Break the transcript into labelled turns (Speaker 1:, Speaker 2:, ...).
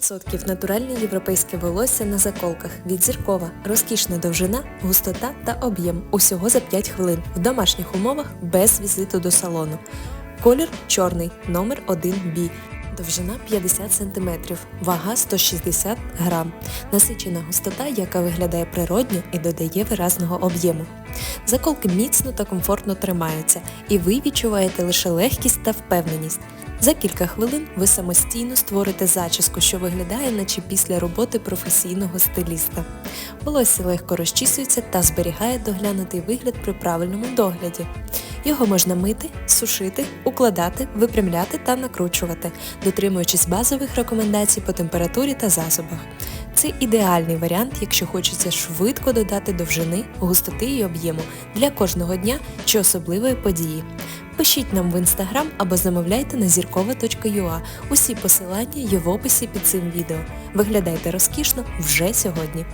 Speaker 1: 100% натуральне європейське волосся на заколках від зіркова, розкішна довжина, густота та об'єм усього за 5 хвилин в домашніх умовах без візиту до салону. Колір чорний, номер 1B. Довжина 50 см, вага 160 грам. Насичена густота, яка виглядає природньо і додає виразного об'єму. Заколки міцно та комфортно тримаються, і ви відчуваєте лише легкість та впевненість. За кілька хвилин ви самостійно створите зачіску, що виглядає наче після роботи професійного стиліста. Волосся легко розчісується та зберігає доглянутий вигляд при правильному догляді. Його можна мити, сушити, укладати, випрямляти та накручувати, дотримуючись базових рекомендацій по температурі та засобах. Це ідеальний варіант, якщо хочеться швидко додати довжини, густоти і об'єму для кожного дня чи особливої події. Пишіть нам в інстаграм або замовляйте на зіркова.ua. Усі посилання є в описі під цим відео. Виглядайте розкішно вже сьогодні.